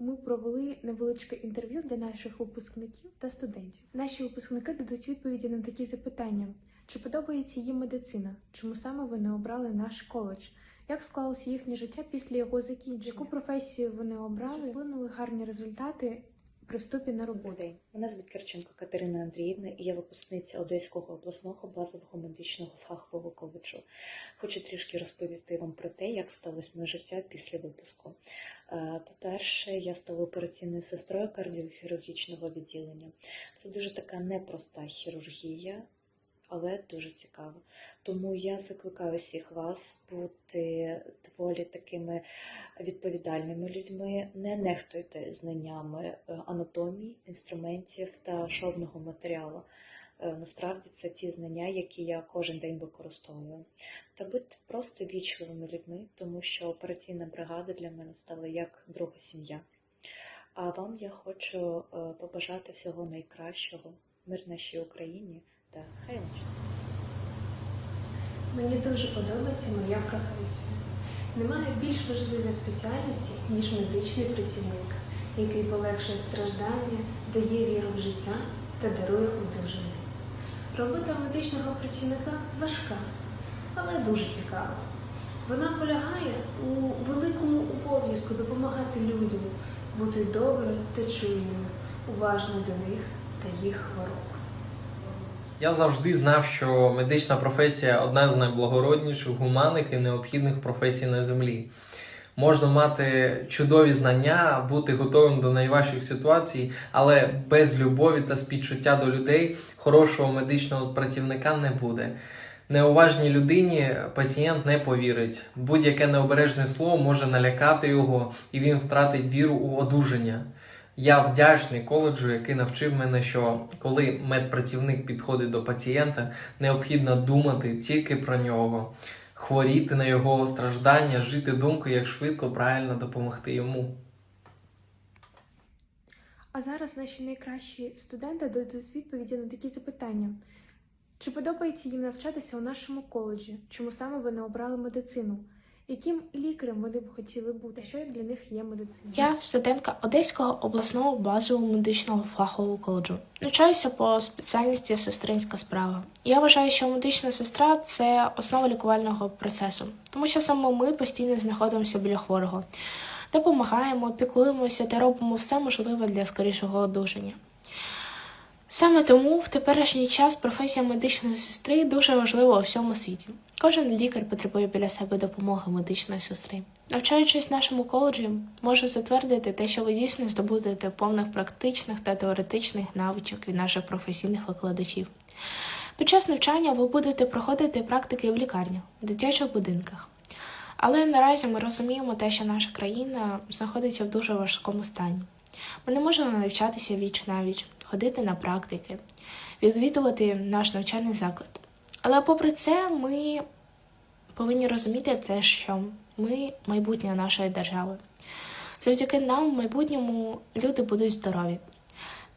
ми провели невеличке інтерв'ю для наших випускників та студентів. Наші випускники дадуть відповіді на такі запитання: чи подобається їм медицина? Чому саме вони обрали наш коледж? Як склалося їхнє життя після його закінчення? Яку професію вони обрали? Вплинули гарні результати при вступі на роботу? Мене звуть Керченко Катерина Андріївна, і я випускниця Одеського обласного базового медичного фахового коледжу. Хочу трішки розповісти вам про те, як сталося моє життя після випуску. Е, По-перше, я стала операційною сестрою кардіохірургічного відділення. Це дуже така непроста хірургія, але дуже цікава. Тому я закликаю всіх вас бути доволі такими відповідальними людьми. Не нехтуйте знаннями е, анатомії, інструментів та шовного матеріалу. Е, Насправді це ті знання, які я кожен день використовую. Та будьте просто вічливими людьми, тому що операційна бригада для мене стала як друга сім'я. А вам я хочу е, побажати всього найкращого, мир нашій Україні та хай. Мені дуже подобається моя професія. Немає більш важливої спеціальності, ніж медичний працівник, який полегшує страждання, дає віру в життя та дарує одужання. Робота медичного працівника важка, але дуже цікава. Вона полягає у великому обов'язку допомагати людям, бути добрим та чуйним, уважно до них та їх хвороб. Я завжди знав, що медична професія одна з найблагородніших, гуманних і необхідних професій на землі. Можна мати чудові знання, бути готовим до найважчих ситуацій, але без любові та співчуття до людей хорошого медичного працівника не буде. Неуважній людині пацієнт не повірить. Будь-яке необережне слово може налякати його, і він втратить віру у одужання. Я вдячний коледжу, який навчив мене, що коли медпрацівник підходить до пацієнта, необхідно думати тільки про нього, хворіти на його страждання, жити думкою, як швидко правильно допомогти йому. А зараз наші найкращі студенти дадуть відповіді на такі запитання. Чи подобається їм навчатися у нашому коледжі? Чому саме вони обрали медицину? Яким лікарем вони б хотіли бути? Що для них є медицина? Я студентка Одеського обласного базового медичного фахового коледжу. Навчаюся по спеціальності сестринська справа. Я вважаю, що медична сестра це основа лікувального процесу, тому що саме ми постійно знаходимося біля хворого, допомагаємо, піклуємося та робимо все можливе для скорішого одужання. Саме тому в теперішній час професія медичної сестри дуже важлива у всьому світі. Кожен лікар потребує біля себе допомоги медичної сестри. Навчаючись нашому коледжі, можу затвердити те, що ви дійсно здобудете повних практичних та теоретичних навичок від наших професійних викладачів. Під час навчання ви будете проходити практики в лікарнях, в дитячих будинках. Але наразі ми розуміємо те, що наша країна знаходиться в дуже важкому стані. Ми не можемо навчатися віч навіч, ходити на практики, відвідувати наш навчальний заклад. Але попри це, ми повинні розуміти те, що ми майбутнє нашої держави. Завдяки нам в майбутньому люди будуть здорові.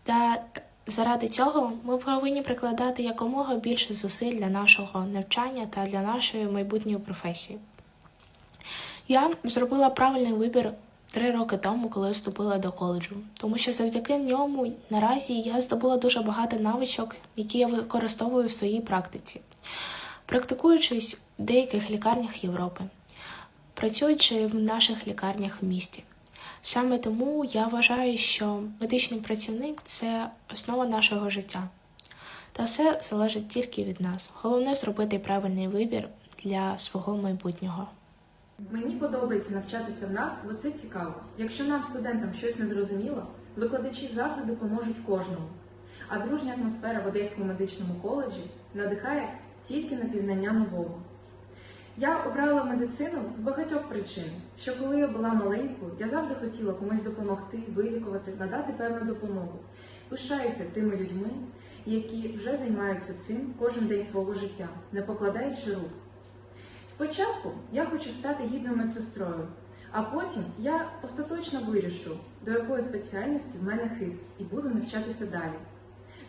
Та заради цього ми повинні прикладати якомога більше зусиль для нашого навчання та для нашої майбутньої професії. Я зробила правильний вибір три роки тому, коли вступила до коледжу, тому що завдяки ньому наразі я здобула дуже багато навичок, які я використовую в своїй практиці, практикуючись в деяких лікарнях Європи, працюючи в наших лікарнях в місті. Саме тому я вважаю, що медичний працівник це основа нашого життя. Та все залежить тільки від нас. Головне зробити правильний вибір для свого майбутнього. Мені подобається навчатися в нас, бо це цікаво. Якщо нам, студентам, щось не зрозуміло, викладачі завжди допоможуть кожному. А дружня атмосфера в Одеському медичному коледжі надихає тільки на пізнання нового. Я обрала медицину з багатьох причин, що коли я була маленькою, я завжди хотіла комусь допомогти, вилікувати, надати певну допомогу. Пишаюся тими людьми, які вже займаються цим кожен день свого життя, не покладаючи рук. Спочатку я хочу стати гідною медсестрою, а потім я остаточно вирішу, до якої спеціальності в мене хист, і буду навчатися далі.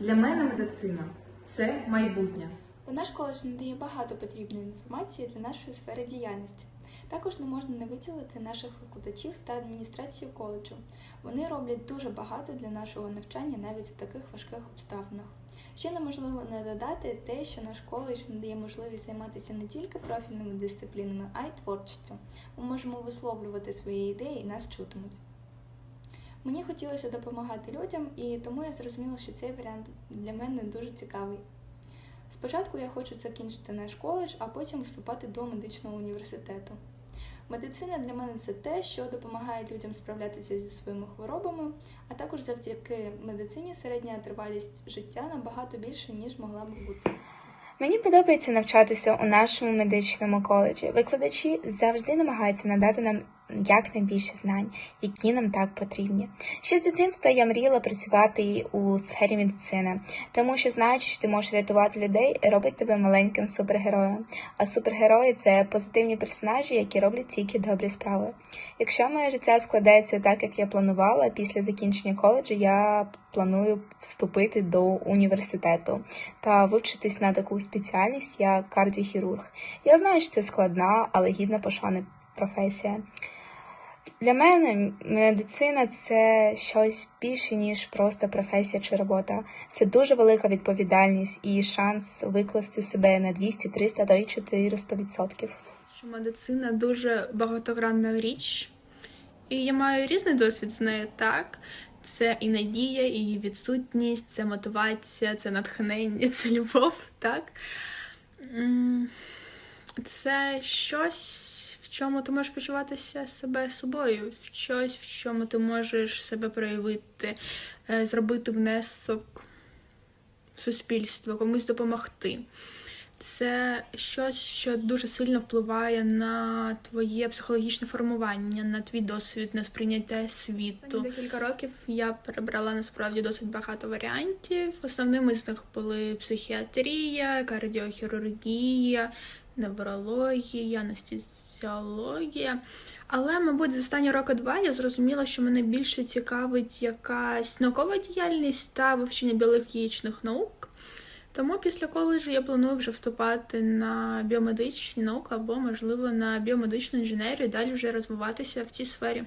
Для мене медицина це майбутнє. У наш коледж надає багато потрібної інформації для нашої сфери діяльності. Також не можна не виділити наших викладачів та адміністрацію коледжу. Вони роблять дуже багато для нашого навчання навіть в таких важких обставинах. Ще неможливо не додати те, що наш коледж надає можливість займатися не тільки профільними дисциплінами, а й творчістю. Ми можемо висловлювати свої ідеї і нас чутимуть. Мені хотілося допомагати людям, і тому я зрозуміла, що цей варіант для мене дуже цікавий. Спочатку я хочу закінчити наш коледж, а потім вступати до медичного університету. Медицина для мене це те, що допомагає людям справлятися зі своїми хворобами, а також завдяки медицині середня тривалість життя набагато більше, ніж могла б бути. Мені подобається навчатися у нашому медичному коледжі. Викладачі завжди намагаються надати нам якнайбільше знань, які нам так потрібні. Ще з дитинства я мріяла працювати у сфері медицини, тому що знаючи, що ти можеш рятувати людей, робить тебе маленьким супергероєм. А супергерої це позитивні персонажі, які роблять тільки добрі справи. Якщо моє життя складається так, як я планувала, після закінчення коледжу я планую вступити до університету та вивчитись на таку спеціальність, як кардіохірург. Я знаю, що це складна, але гідна пошани професія. Для мене медицина це щось більше, ніж просто професія чи робота. Це дуже велика відповідальність і шанс викласти себе на 200, 300, то й 400 відсотків. що медицина дуже багатогранна річ, і я маю різний досвід з нею, так. Це і надія, і відсутність, це мотивація, це натхнення, це любов, так. Це щось, чому ти можеш почуватися себе собою, в щось, в чому ти можеш себе проявити, е, зробити внесок в суспільство, комусь допомогти. Це щось, що дуже сильно впливає на твоє психологічне формування, на твій досвід, на сприйняття світу. Декілька років я перебрала насправді досить багато варіантів. Основними з них були психіатрія, кардіохірургія, неврологія, анестезіологія. Але, мабуть, за останні роки два я зрозуміла, що мене більше цікавить якась наукова діяльність та вивчення біологічних наук. Тому після коледжу я планую вже вступати на біомедичні науки або, можливо, на біомедичну інженерію і далі вже розвиватися в цій сфері.